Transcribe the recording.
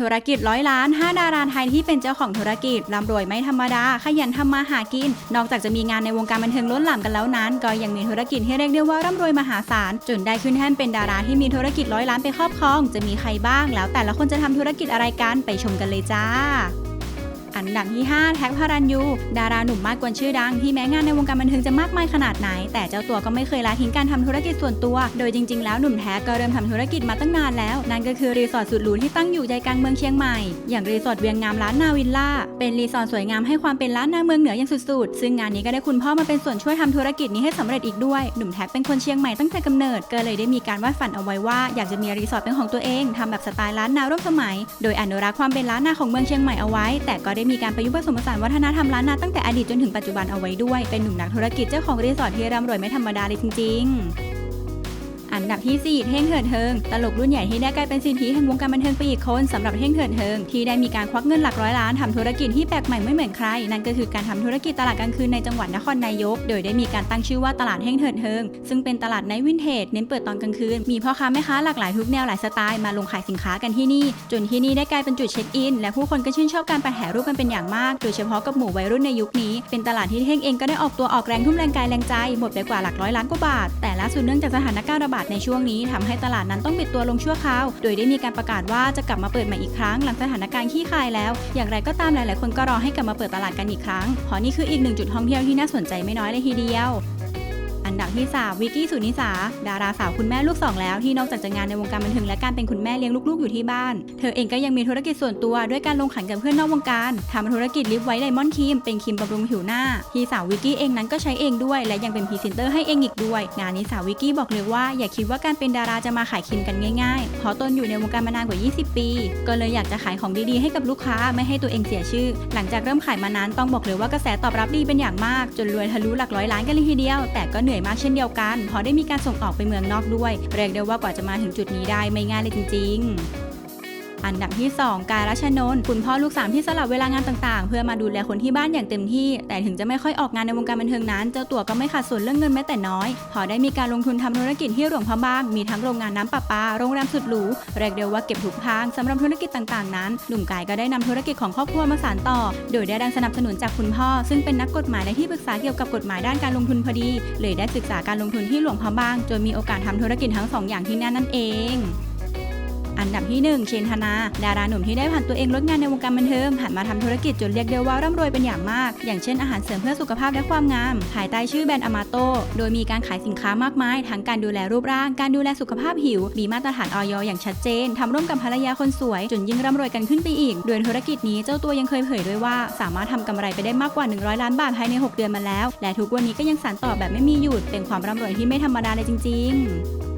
ธุรกิจร้อยล้าน 5 ดาราไทยที่เป็นเจ้าของธุรกิจร่ำรวยไม่ธรรมดา ขยันทำมาหากิน นอกจากจะมีงานในวงการบันเทิงล้นหลามกันแล้วนั้น ก็ยังมีธุรกิจที่เรียกได้ว่าร่ำรวยมหาศาล จนได้ขึ้นแท่นเป็นดาราที่มีธุรกิจร้อยล้านไปครอบครอง จะมีใครบ้าง แล้วแต่ละคนจะทำธุรกิจอะไรกัน ไปชมกันเลยจ้า อันดับที่ 5 แท็กพารันยู ดาราหนุ่มมากกวนชื่อดัง ที่แม้งานในวงการบันเทิงจะมากมายขนาดไหน แต่เจ้าตัวก็ไม่เคยละทิ้งการทำธุรกิจส่วนตัว โดยจริง ๆ แล้วหนุ่มแท็กก็เริ่มทำธุรกิจมาตั้งนานแล้ว นั่นก็คือรีสอร์ทสุดหรูที่ตั้งอยู่ใจกลางเมืองเชียงใหม่ อย่างรีสอร์ทเวียงงามล้านนาวิลล่า เป็นรีสอร์ทสวยงามให้ความเป็นล้านนาเมืองเหนืออย่างสุดๆ ซึ่งงานนี้ก็ได้คุณพ่อมาเป็นส่วนช่วยทำธุรกิจนี้ให้สำเร็จอีกด้วย หนุ่มแท็กเป็นคนเชียงใหม่ตั้งแต่กำเนิด ก็เลยได้มีการวาดฝันเอาไว้ว่าอยากจะมีรีสอร์ทเป็นของตัวเองทำแบบสไตล์ล้านนาร่วมสมัย โดยอนุรักษ์ความเป็นล้านนาของเมืองเชียงใหม่เอาไว้ แต่ก็ได้มีการประยุกต์ผสมผสานวัฒนธรรมล้านนาตั้งแต่อดีตจนถึงปัจจุบันเอาไว้ด้วย เป็นหนุ่มนักธุรกิจเจ้าของรีสอร์ทที่ร่ำรวยไม่ธรรมดาเลยจริง ๆ อันดับที่ 4 เท่งเถิดเทิง ตลกรุ่นใหญ่ที่ได้กลายเป็นสินทีแห่งวงการบันเทิงไปอีกคนสำหรับเท่งเถิดเทิงที่ได้มีการควักเงินหลักร้อยล้านทำธุรกิจที่แปลกใหม่ไม่เหมือนใคร นั่นก็คือการทำธุรกิจตลาดกลางคืนในจังหวัดนครนายก โดยได้มีการตั้งชื่อว่าตลาดเท่งเถิดเทิง ซึ่งเป็นตลาดไนท์วินเทจเน้นเปิดตอนกลางคืน มีพ่อค้าแม่ค้าหลากหลายทุกแนวหลายสไตล์มาลงขายสินค้ากันที่นี่ จนที่นี่ได้กลายเป็นจุดเช็คอิน และผู้คนก็ชื่นชอบการไปถ่ายรูปกันเป็นอย่างมาก โดยเฉพาะกับหมู่วัยรุ่นในยุคนี้ เป็นตลาดที่เท่งเองก็ได้ออกตัวออกแรงทุ่มแรงกายแรงใจหมดไปกว่าหลักร้อยล้านกว่าบาทแต่ล่าสุดเนื่องจากสถานการณ์ระบาดในช่วงนี้ทำให้ตลาดนั้นต้องปิดตัวลงชั่วคราว โดยได้มีการประกาศว่าจะกลับมาเปิดใหม่อีกครั้งหลังสถานการณ์ขี้คายแล้ว อย่างไรก็ตามหลาย ๆ คนก็รอให้กลับมาเปิดตลาดกันอีกครั้งเพราะนี่คืออีกหนึ่งจุดท่องเที่ยวที่น่าสนใจไม่น้อยเลยทีเดียว นดับที่ 3 วิกกี้สุนิสา ดาราสาวคุณแม่ลูกสองแล้วที่นอกจากจะงานในวงการบันเทิงและการเป็นคุณแม่เลี้ยงลูกๆอยู่ที่บ้าน เธอเองก็ยังมีธุรกิจส่วนตัวด้วยการลงขันกับเพื่อนนอกวงการทำธุรกิจลิฟไวท์ไดมอนด์ครีมเป็นครีมบำรุงผิวหน้า ที่สาววิกกี้เองนั้นก็ใช้เองด้วย และยังเป็นพรีเซนเตอร์ให้เองอีกด้วย งานนี้สาววิกกี้บอกเลยว่าอย่าคิดว่าการเป็นดาราจะมาขายครีมกันง่ายๆเพราะตนอยู่ในวงการมานานกว่า 20 ปี ก็เลยอยากจะขายของดีๆให้กับลูกค้าไม่ให้ตัวเองเสียชื่อ หลังจากเริ่มขายมานานต้องบอกเลยว่ากระแสตอบรับดีเป็นอย่างมาก จนรวยทะลุหลักร้อยล้านกันเลยทีเดียว แต่ก็เหนื่อยมากเช่นเดียวกันเพราะได้มีการส่งออกไปเมืองนอกด้วยเรียกได้ว่ากว่าจะมาถึงจุดนี้ได้ไม่ง่ายเลยจริง ๆ อันดับที่ 2 กายรัชนนท์คุณพ่อลูกสามที่สลับเวลางานต่างๆ เพื่อมาดูแลคนที่บ้านอย่างเต็มที่ แต่ถึงจะไม่ค่อยออกงานในวงการบันเทิงนั้น เจ้าตัวก็ไม่ขาดส่วนเรื่องเงินแม้แต่น้อย พอได้มีการลงทุนทำธุรกิจที่หลวงพระบางมีทั้งโรงงานน้ำประปา โรงแรมสุดหรูเรียกได้ว่าเก็บทุกทางสำหรับธุรกิจต่างๆนั้น หนุ่มกายก็ได้นำธุรกิจของครอบครัวมาสานต่อ โดยได้แรงสนับสนุนจากคุณพ่อ ซึ่งเป็นนักกฎหมายและที่ปรึกษาเกี่ยวกับกฎหมายด้านการลงทุนพอดี เลยได้ศึกษาการลงทุนที่หลวงพระบางจนมีโอกาสทำธุรกิจทั้งสองอย่างที่นั่นนั่นเอง อันดับที่ 1 เชนธนา ดาราหนุ่มที่ได้ผ่านตัวเองลดงานในวงการบันเทิงหันมาทำธุรกิจจนเรียกได้ว่าร่ำรวยเป็นอย่างมาก อย่างเช่นอาหารเสริมเพื่อสุขภาพและความงาม ภายใต้ชื่อแบรนด์อามาโตโดยมีการขายสินค้ามากมาย ทั้งการดูแลรูปร่าง การดูแลสุขภาพผิว มีมาตรฐานออยอย่างชัดเจนทำร่วมกับภรรยาคนสวย จนยิ่งร่ำรวยกันขึ้นไปอีก โดยธุรกิจนี้เจ้าตัวยังเคยเผยด้วยว่า สามารถทำกำไรไปได้มากกว่า 100 ล้านบาทภายใน 6 เดือนมาแล้ว และทุกวันนี้ก็ยังสานต่อแบบไม่มีหยุดเป็นความร่ำรวยที่ไม่ธรรมดาเลยจริง ๆ